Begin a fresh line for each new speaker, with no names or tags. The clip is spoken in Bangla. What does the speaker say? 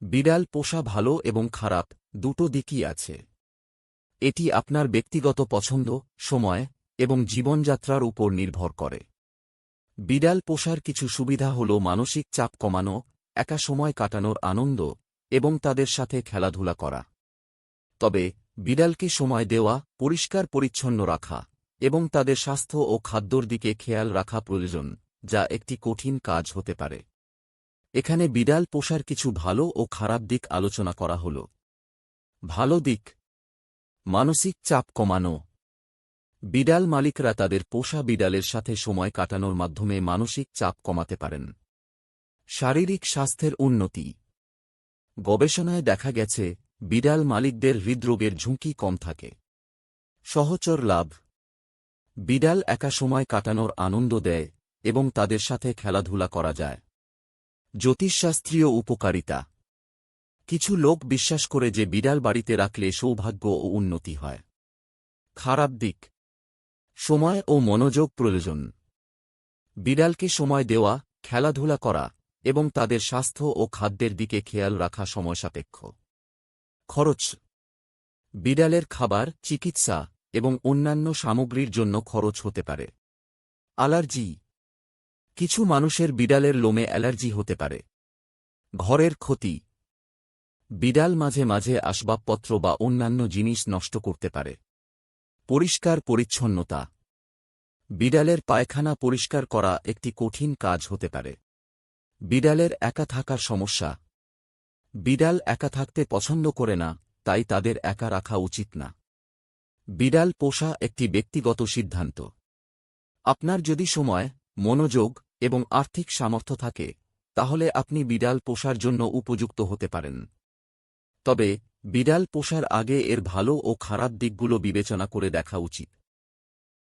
বিড়াল পোষা ভালো এবং খারাপ, দুটো দিকই আছে। এটি আপনার ব্যক্তিগত পছন্দ, সময় এবং জীবনযাত্রার উপর নির্ভর করে। বিড়াল পোষার কিছু সুবিধা হল মানসিক চাপ কমানো, একা সময় কাটানোর আনন্দ এবং তাদের সাথে খেলাধুলা করা। তবে, বিড়ালকে সময় দেওয়া, পরিষ্কার পরিচ্ছন্ন রাখা এবং তাদের স্বাস্থ্য ও খাদ্যর দিকে খেয়াল রাখা প্রয়োজন, যা একটি কঠিন কাজ হতে পারে। এখানে বিড়াল পোষার কিছু ভালো ও খারাপ দিক আলোচনা করা হল। ভালো দিক। মানসিক চাপ কমানো। বিড়াল মালিকরা তাদের পোষা বিড়ালের সাথে সময় কাটানোর মাধ্যমে মানসিক চাপ কমাতে পারেন। শারীরিক স্বাস্থ্যের উন্নতি। গবেষণায় দেখা গেছে, বিড়াল মালিকদের হৃদরোগের ঝুঁকি কম থাকে। সহচর লাভ। বিড়াল একা সময় কাটানোর আনন্দ দেয় এবং তাদের সাথে খেলাধুলা করা যায়। জ্যোতিষশাস্ত্রীয় উপকারিতা। কিছু লোক বিশ্বাস করে যে বিড়াল বাড়িতে রাখলে সৌভাগ্য ও উন্নতি হয়। খারাপ দিক। সময় ও মনোযোগ প্রয়োজন। বিড়ালকে সময় দেওয়া, খেলাধুলা করা এবং তাদের স্বাস্থ্য ও খাদ্যের দিকে খেয়াল রাখা সময়সাপেক্ষ। খরচ। বিড়ালের খাবার, চিকিৎসা এবং অন্যান্য সামগ্রীর জন্য খরচ হতে পারে। অ্যালার্জি। কিছু মানুষের বিড়ালের লোমে অ্যালার্জি হতে পারে। ঘরের ক্ষতি। বিড়াল মাঝে মাঝে আসবাবপত্র বা অন্যান্য জিনিস নষ্ট করতে পারে। পরিষ্কার পরিচ্ছন্নতা। বিড়ালের পায়খানা পরিষ্কার করা একটি কঠিন কাজ হতে পারে। বিড়ালের একা থাকার সমস্যা। বিড়াল একা থাকতে পছন্দ করে না, তাই তাদের একা রাখা উচিত না। বিড়াল পোষা একটি ব্যক্তিগত সিদ্ধান্ত। আপনার যদি সময়, মনোযোগ এবং আর্থিক সামর্থ্য থাকে, তাহলে আপনি বিড়াল পোষার জন্য উপযুক্ত হতে পারেন। তবে, বিড়াল পোষার আগে এর ভালো ও খারাপ দিকগুলো বিবেচনা করে দেখা উচিত।